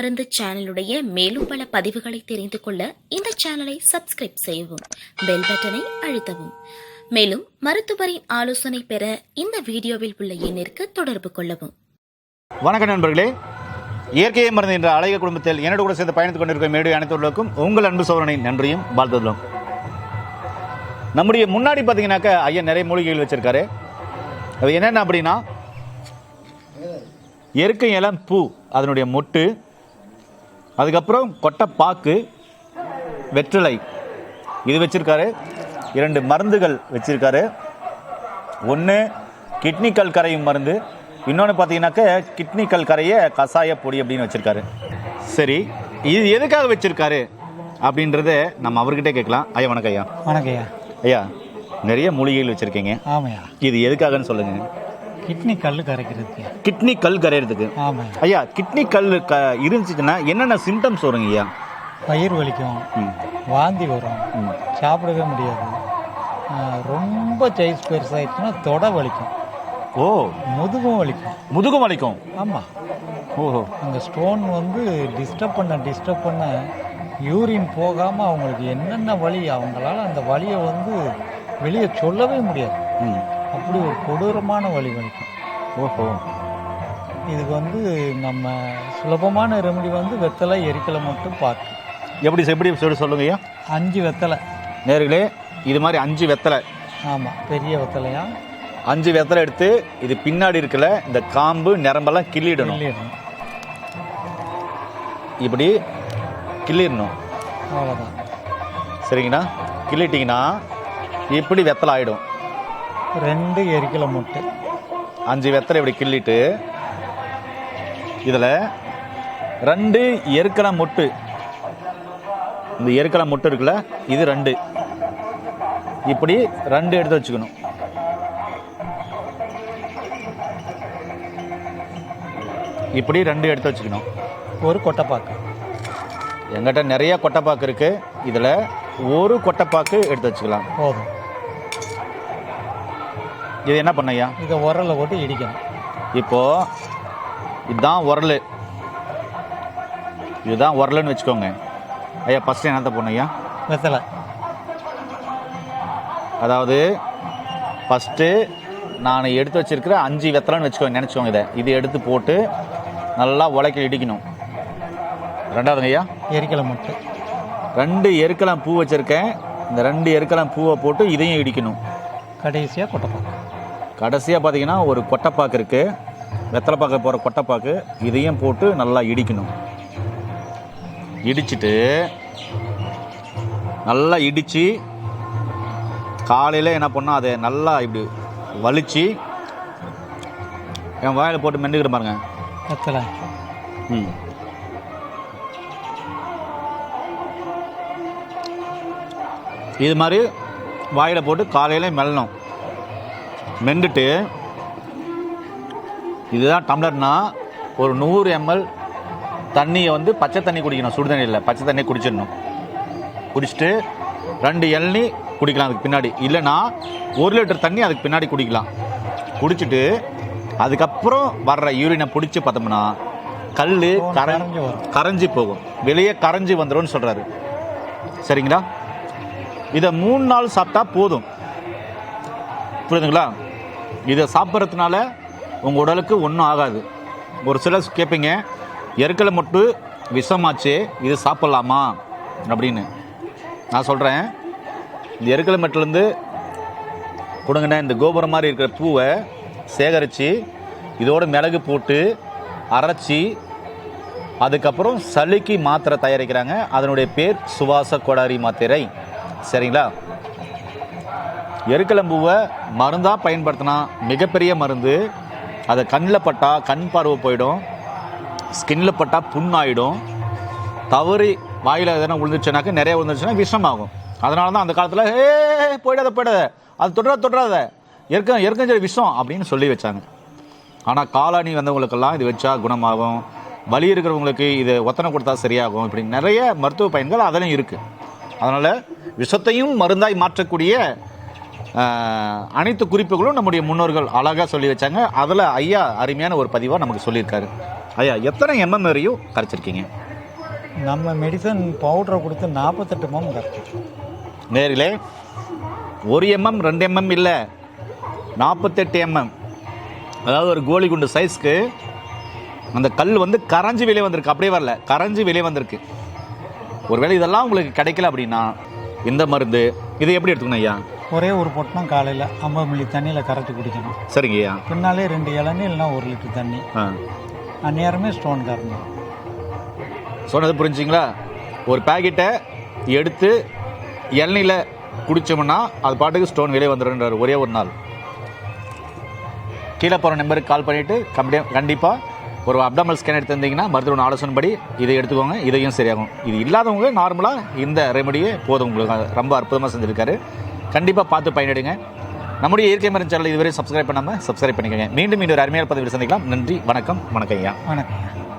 மருந்து சேனலுடைய மேலும் பல பதிவுகளை தெரிந்து கொள்ள இந்த சேனலை சப்ஸ்கிரைப் செய்யவும் பெல் பட்டனை அழுத்தவும். மேலும் மருத்துவரின் ஆலோசனை பெற இந்த வீடியோவில் உள்ள எண்ணிற்கு தொடர்பு கொள்ளவும். வணக்கம் நண்பர்களே இயற்கையை மருந்து என்ற அழகிய குடும்பத்தில் என்னோட கூட சேர்ந்து பயணித்துக் கொண்டிருக்கும் மேடு அனைத்துள்ளக்கும் உங்கள் அன்பு சோதனை நன்றியும் வாழ்த்துள்ளோம் நம்முடைய முன்னாடி பார்த்தீங்கன்னாக்க ஐயா நிறைய மூலிகைகள் வச்சிருக்காரு. அது என்னென்ன அப்படின்னா எருக்கை இளம் பூ அதனுடைய மொட்டு அதுக்கப்புறம் கொட்டைப்பாக்கு வெற்றிலை. இது வச்சிருக்காரு. இரண்டு மருந்துகள் வச்சிருக்காரு. ஒன்று கிட்னி கல் கரையும் மருந்து. இன்னொன்று பார்த்தீங்கன்னாக்க கிட்னி கல் கரைய கசாய பொடி அப்படின்னு வச்சிருக்காரு. சரி இது எதுக்காக வச்சிருக்காரு? அப்படின்றத நம்ம அவர்கிட்ட கேட்கலாம். ஐயா வணக்கம் ஐயா. வணக்கம்யா ஐயா நிறைய மூலிகைகள் வச்சிருக்கீங்க. ஆமாய்யா. இது எதுக்காகன்னு சொல்லுங்க. கிட்னி கல் கரைக்கிறதுக்கு. கிட்னி கல் கரையிறதுக்கு. ஆமாய்யா ஐயா கிட்னி கல் க இருந்துச்சுன்னா என்னென்ன சிம்டம்ஸ் வருங்க ஐயா? வயிறு வலிக்கும் வாந்தி வரும். சாப்பிடவே முடியாது. ரொம்ப சைஸ் பெருசாகிடுச்சுன்னா தொடை வலிக்கும். ஓ. முதுகும் வலிக்கும். முதுகும் வலிக்கும்? ஆமாம் ஓஹோ. அந்த ஸ்டோன் வந்து டிஸ்டர்ப் பண்ண டிஸ்டர்ப் பண்ண யூரின் போகாமல் அவங்களுக்கு என்னென்ன வலி அவங்களால அந்த வலியை வந்து வெளியே சொல்லவே முடியாது. அப்படி ஒரு கொடூரமான வலி வலிக்கும் ஓஹோ. இதுக்கு வந்து நம்ம சுலபமான ரெமெடி வந்து வெத்தலை எரிக்கலை மட்டும் பார்க்கு எப்படி எப்படி சொல்லி சொல்லுங்க ஐயா? அஞ்சு வெத்தலை. நேர்களே இது மாதிரி அஞ்சு வெத்தலை. ஆமாம் பெரிய வெத்தலையா? அஞ்சு வெத்தலை எடுத்து இது பின்னாடி இருக்கல இந்த காம்பு நரம்பெல்லாம் கிள்ளிடணும். இப்படி கிள்ளிடணும். அவ்வளோதான் சரிங்களா கிள்ளிட்டிங்கன்னா இப்படி வெத்தலை ஆயிடும். ரெண்டு எரிக்கலை முட்டை. அஞ்சு வெத்தலை இப்படி கிள்ளிட்டு இதில் ரெண்டு எருக்கலை மொட்டு. இந்த எருக்கலை மொட்டு இருக்குல்ல இது ரெண்டு. இப்படி ரெண்டு எடுத்து வச்சுக்கணும். இப்படி ரெண்டு எடுத்து வச்சுக்கணும். ஒரு கொட்டைப்பாக்கு. எங்கிட்ட நிறைய கொட்டைப்பாக்கு இருக்கு. இதில் ஒரு கொட்டைப்பாக்கு எடுத்து வச்சுக்கலாம். போதும். இது என்ன பண்ணையா இதை உரல்ல போட்டு இடிக்கணும். இப்போ இதுதான் உரல். இதுதான் உரலுன்னு வச்சுக்கோங்க. ஐயா ஃபஸ்ட்டு என்னத்த போடணும் வெத்தலை. அதாவது ஃபஸ்ட்டு நான் எடுத்து வச்சிருக்கிற அஞ்சு வெத்தலைன்னு வச்சுக்கோங்க நினச்சிக்கோங்க இதை. இது எடுத்து போட்டு நல்லா உலக்கி இடிக்கணும். ரெண்டாவதுங்க ஐயா. எரிக்கலை முட்டை. ரெண்டு எருக்கலாம் பூ வச்சுருக்கேன். இந்த ரெண்டு எருக்கலாம் பூவை போட்டு இதையும் இடிக்கணும். கடைசியாக கொட்டைப்பாக்கு கடைசியாக பார்த்தீங்கன்னா ஒரு கொட்டைப்பாக்கு இருக்குது வெத்தலை பார்க்க போகிற கொட்டைப்பாக்கு. இதையும் போட்டு நல்லா இடிக்கணும். இடிச்சிட்டு நல்லா இடித்து காலையில் என்ன பண்ணோம் அதை நல்லா இப்படி வலிச்சு என் வாயில் போட்டு மெண்டுக்கிற பாருங்க. வெத்தலை. ம். இது மாதிரி வாயில் போட்டு காலையில் மெல்லணும். மெண்டுட்டு. இதுதான் டம்ளர்னா ஒரு நூறு எம்எல் தண்ணியை வந்து பச்சை தண்ணி குடிக்கணும் சுடு தண்ணி இல்லை பச்சை தண்ணி குடிச்சிடணும். குடிச்சிட்டு ரெண்டு இளநீ குடிக்கலாம் அதுக்கு பின்னாடி. இல்லைன்னா ஒரு லிட்டர் தண்ணி அதுக்கு பின்னாடி குடிக்கலாம். குடிச்சிட்டு அதுக்கப்புறம் வர்ற யூரினை பிடிச்சி பார்த்தோம்னா கல் கரை கரைஞ்சு கரைஞ்சி போகும். வெளியே கரைஞ்சி வந்துடும்னு சொல்கிறாரு சரிங்களா? இதை மூணு நாள் சாப்பிட்டா போதும். புரியுதுங்களா? இதை சாப்பிட்றதுனால உங்கள் உடலுக்கு ஒன்றும் ஆகாது. ஒரு சிலர் கேட்பீங்க எருக்கலை மட்டும் விஷமாச்சு இது சாப்பிட்லாமா? அப்படின்னு. நான் சொல்கிறேன் இந்த எருக்கலை மட்டிலேருந்து கொடுங்கண்ணே இந்த கோபுரம் மாதிரி இருக்கிற பூவை சேகரித்து இதோட மிளகு போட்டு அரைச்சி அதுக்கப்புறம் சளிக்கு மாத்திரை தயாரிக்கிறாங்க. அதனுடைய பேர் சுவாச கொடாரி மாத்திரை. சரிங்களா? எருக்கலம்பூவை மருந்தாக பயன்படுத்தினா மிகப்பெரிய மருந்து. அதை கண்ணில் பட்டால் கண் பார்வை போயிடும். ஸ்கின்னில் பட்டால் புண்ணாயிடும் தவறி வாயில் எதனா விழுந்துச்சுனாக்க நிறைய விழுந்துச்சுன்னா விஷமாகும். அதனால தான் அந்த காலத்தில் ஏ போயிடாத போயிடாத. அது தொடராத தொட்டுறாத எருக்கம் எருக்கஞ்சல் விஷம் அப்படின்னு சொல்லி வச்சாங்க. ஆனால் காலாணி வந்தவங்களுக்கெல்லாம் இது வச்சா குணமாகும். வலி இருக்கிறவங்களுக்கு இது ஒத்தனை கொடுத்தா சரியாகும். இப்படி நிறைய மருத்துவ பயன்கள் அதிலும் இருக்குது அதனால் விஷத்தையும் மருந்தாய் மாற்றக்கூடிய அனைத்து குறிப்புகளும் நம்முடைய முன்னோர்கள் அழகாக சொல்லி வச்சாங்க. அதில் ஐயா அருமையான ஒரு பதிவாக நமக்கு சொல்லியிருக்காரு. ஐயா எத்தனை எம்எம் வரையும் கரைச்சிருக்கீங்க? நம்ம மெடிசன் பவுடரை கொடுத்து நாற்பத்தெட்டு மாம் கரைச்சிட்டோம் நேரிலே ஒரு எம்எம் ரெண்டு எம்எம் இல்லை நாற்பத்தெட்டு எம்எம் அதாவது ஒரு கோலி குண்டு சைஸ்க்கு அந்த கல் வந்து கரைஞ்சி வெளியே வந்திருக்கு. அப்படியே வரல கரைஞ்சி வெளியே வந்திருக்கு. ஒருவேளை இதெல்லாம் உங்களுக்கு கிடைக்கல அப்படின்னா இந்த மருந்து இதை எப்படி எடுத்துக்கணும் ஐயா? ஒரே ஒரு பொட்டணம் காலையில் ஐம்பது மில்லி தண்ணியில் கரைச்சி குடிக்கணும். சரிங்க ஐயா பின்னாலே ரெண்டு இளநீ இல்லைன்னா ஒரு லிட்டர் தண்ணி. ஆ. அந்நேரமே ஸ்டோன் கறந்துடும் சொன்னது புரிஞ்சுங்களா? ஒரு பாக்கெட்டை எடுத்து எண்ணெயில் குடித்தோம்னா அது பாட்டுக்கு ஸ்டோன் வெளியே வந்துடுன்றார் ஒரே ஒரு நாள். கீழே போகிற நம்பருக்கு கால் பண்ணிவிட்டு கம்பி கண்டிப்பாக ஒரு அப்டாமல் ஸ்கேன் எடுத்து வந்தீங்கன்னா மருத்துவ ஆலோசனைப்படி இதை எடுத்துக்கோங்க இதையும் சரியாகும். இது இல்லாதவங்க நார்மலாக இந்த ரெமடியே போதும் உங்களுக்கு. ரொம்ப அற்புதமாக செஞ்சுருக்காரு. கண்டிப்பாக பார்த்து பயனிடுங்க. நம்முடைய இயற்கை மருந்து சேனல் இதுவரை சப்ஸ்கிரைப் பண்ணாமல் சப்ஸ்கிரைப் பண்ணிக்கோங்க. மீண்டும் இன்னொரு அருமையான பதிவில் சந்திக்கலாம். நன்றி வணக்கம் வணக்கம் ஐயா. வணக்கம்